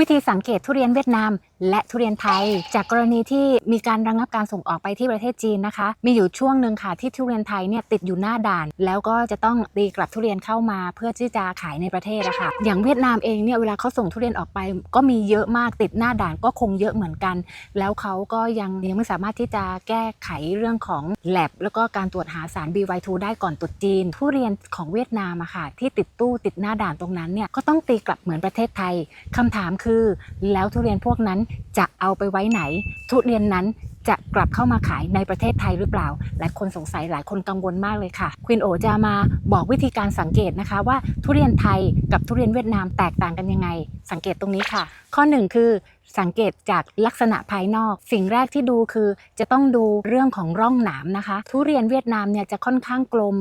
วิธีสังเกตทุเรียนเวียดนาม และทุเรียนไทย จากกรณีที่มีการระงับการส่งออกไปที่ประเทศจีนนะคะ มีอยู่ช่วงหนึ่งค่ะที่ทุเรียนไทยเนี่ยติดอยู่หน้าด่าน แล้วก็จะต้องตีกลับทุเรียนเข้ามาเพื่อที่จะขายในประเทศอะค่ะอย่างเวียดนามเองเนี่ยเวลาเขาส่งทุเรียนออกไป ก็มีเยอะมากติดหน้าด่านก็คงเยอะเหมือนกัน แล้วเขาก็ยังยังไม่สามารถที่จะแก้ไขเรื่องของแลบแล้วก็การตรวจหาสาร BY2 ได้ก่อนตรุษจีน ทุเรียนของเวียดนามอะค่ะที่ติดตู้ติดหน้าด่านตรงนั้นเนี่ยก็ต้องตีกลับเหมือนประเทศไทยคำถามคือ แล้วทุเรียนพวกนั้นจะเอาไปไว้ไหน ทุเรียนนั้นจะกลับเข้ามาขายในประเทศไทยหรือเปล่า หลายคนสงสัยหลายคนกังวลมากเลยค่ะควินโอจะมาบอกวิธีการสังเกตนะคะ ว่าทุเรียนไทยกับทุเรียนเวียดนามแตกต่างกันยังไง สังเกตตรงนี้ค่ะ ข้อหนึ่งคือสังเกตจากลักษณะภายนอก สิ่งแรกที่ดูคือจะต้องดูเรื่องของร่องหนามนะคะ ทุเรียนเวียดนามเนี่ยจะค่อนข้างกลม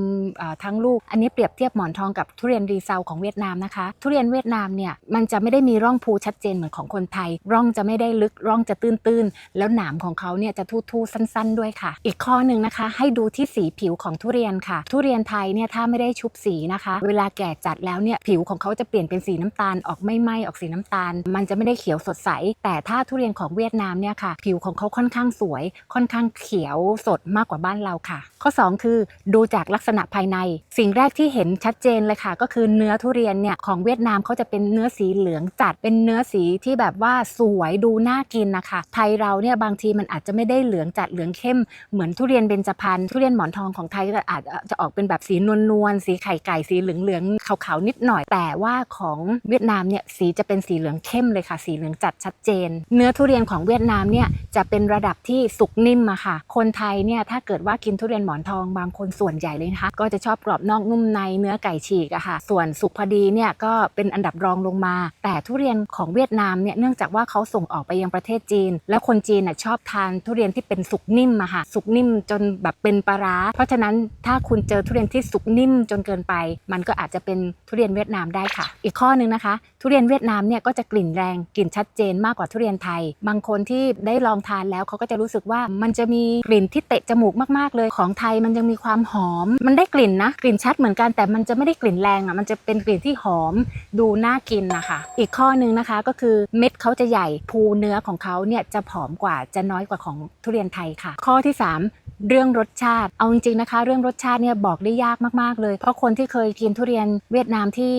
ทั้งลูก อันนี้เปรียบเทียบหมอนทองกับทุเรียนรีเซลของเวียดนามนะคะ ทุเรียนเวียดนามเนี่ยมันจะไม่ได้มีร่องภูชัดเจนเหมือนของคนไทย ร่องจะไม่ได้ลึกร่องจะตื้นๆแล้วหนามของเขาเนี่ยจะทู่ๆสั้น ๆ ด้วยค่ะ อีกข้อหนึ่งนะคะ ให้ดูที่สีผิวของทุเรียนค่ะ ทุเรียนไทยเนี่ยถ้าไม่ได้ชุบสีนะคะ เวลาแก่จัดแล้วเนี่ยผิวของเขาจะเปลี่ยนเป็นสีน้ำตาลออกไม่ไหมออกสีน้ำตาล มันจะไม่ได้เขียวสดใสแต่ถ้าทุเรียนของเวียดนามเนี่ยค่ะ ผิวของเขาค่อนข้างสวย ค่อนข้างเขียวสดมากกว่าบ้านเราค่ะ ข้อ 2 คือดูจากลักษณะภายใน สิ่งแรกที่เห็นชัดเจนเลยค่ะ ก็คือเนื้อทุเรียนเนี่ยของเวียดนามเขาจะเป็นเนื้อสีเหลืองจัดเป็นเนื้อสีที่แบบว่าสวยดูน่ากินนะคะ ไทยเราเนี่ยบางทีมันอาจจะไม่ได้เหลืองจัดเหลืองเข้มเหมือนทุเรียนเบญจพรรณทุเรียนหมอนทองของไทยก็อาจจะออกเป็นแบบสีนวลๆสีไข่ไก่สีเหลืองๆขาวๆนิดหน่อย แต่ว่าของเวียดนามเนี่ยสีจะเป็นสีเหลืองเข้มเลยค่ะ สีเหลืองจัดชัดเจน เนื้อทุเรียนของเวียดนามเนี่ยจะเป็นระดับที่สุกนิ่มอะค่ะ คนไทยเนี่ยถ้าเกิดว่ากินทุเรียนหมอนทองบางคนส่วนใหญ่เลยนะคะก็จะชอบกรอบนอกนุ่มในเนื้อไก่ฉีกอะค่ะ ส่วนสุกพอดีเนี่ยก็เป็นอันดับรองลงมา แต่ทุเรียนของเวียดนามเนี่ยเนื่องจากว่าเขาส่งออกไปยังประเทศจีน แล้วคนจีนน่ะชอบทานทุเรียนที่เป็นสุกนิ่มอะค่ะสุกนิ่มจนแบบเป็นปลาร้าเพราะฉะนั้นถ้าคุณเจอทุเรียนที่สุกนิ่มจนเกินไป มันก็อาจจะเป็นทุเรียนเวียดนามได้ค่ะ อีกข้อหนึ่งนะคะ ทุเรียนเวียดนามเนี่ยก็จะกลิ่นแรงกลิ่นชัดเจนมากากกว่าทุเรียนไทย บางคนที่ได้ลองทานแล้วเขาก็จะรู้สึกว่ามันจะมีกลิ่นที่เตะจมูกมากๆเลยของไทยมันยังมีความหอม มันได้กลิ่นนะ กลิ่นชัดเหมือนกันแต่มันจะไม่ได้กลิ่นแรงอะมันจะเป็นกลิ่นที่หอมดูน่ากินนะคะอีกข้อหนึ่งนะคะก็คือเม็ดเขาจะใหญ่ภูเนื้อของเขาเนี่ยจะผอมกว่าจะน้อยกว่าของทุเรียนไทยค่ะ ข้อที่สาม เรื่องรสชาติ เอาจริงๆนะคะ เรื่องรสชาติเนี่ยบอกได้ยากมากๆเลย เพราะคนที่เคยกินทุเรียนเวียดนามที่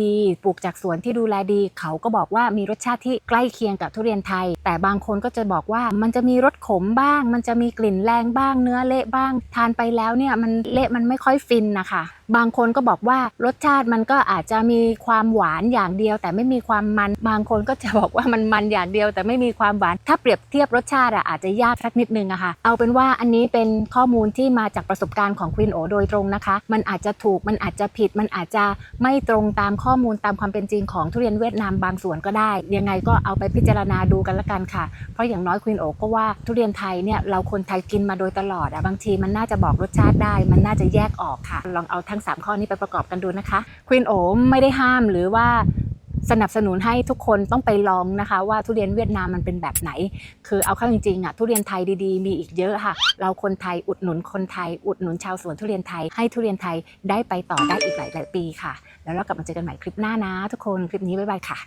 ดีๆ ปลูกจากสวนที่ดูแลดี เขาก็บอกว่ามีรสชาติที่ใกล้เคียงกับทุเรียนไทย แต่บางคนก็จะบอกว่ามันจะมีรสขมบ้าง มันจะมีกลิ่นแรงบ้าง เนื้อเละบ้าง ทานไปแล้วเนี่ยมันเละมันไม่ค่อยฟินนะคะ บางคนก็บอกว่ารสชาติมันก็อาจจะมีความหวานอย่างเดียว แต่ไม่มีความมัน บางคนก็จะบอกว่ามันมันอย่างเดียว แต่ไม่มีความหวาน ถ้าเปรียบเทียบรสชาติอะอาจจะยากสักนิดนึงอะค่ะ เอาเป็นว่าอันนี้เป็นข้อมูลที่มาจากประสบการณ์ของควินโอโดยตรงนะคะ มันอาจจะถูก มันอาจจะผิด มันอาจจะไม่ตรงตามข้อมูลตามความเป็นจริงของทุเรียนเวียดนามบางส่วนก็ได้ ยังไงก็เอาไปพิจารณาดูกันละกันค่ะ เพราะอย่างน้อยควินโอก็ว่าทุเรียนไทยเนี่ยเราคนไทยกินมาโดยตลอดอะบางทีมันน่าจะบอกรสชาติได้ มันน่าจะแยกออกค่ะ ลองเอาทั้งทั้ง 3 ข้อนี้ไปประกอบกันดูนะคะควินโอไม่ได้ห้ามหรือว่าสนับสนุนให้ทุกคนต้องไปลองนะคะ ว่าทุเรียนเวียดนามมันเป็นแบบไหน คือเอาเข้าจริงๆอะทุเรียนไทยดีๆ มีอีกเยอะค่ะ เราคนไทยอุดหนุนคนไทย อุดหนุนชาวสวนทุเรียนไทยให้ทุเรียนไทยได้ไปต่อได้อีกหลายๆปีค่ะ แล้วเรากลับมาเจอกันใหม่คลิปหน้านะ ทุกคนคลิปนี้บ๊ายบายค่ะ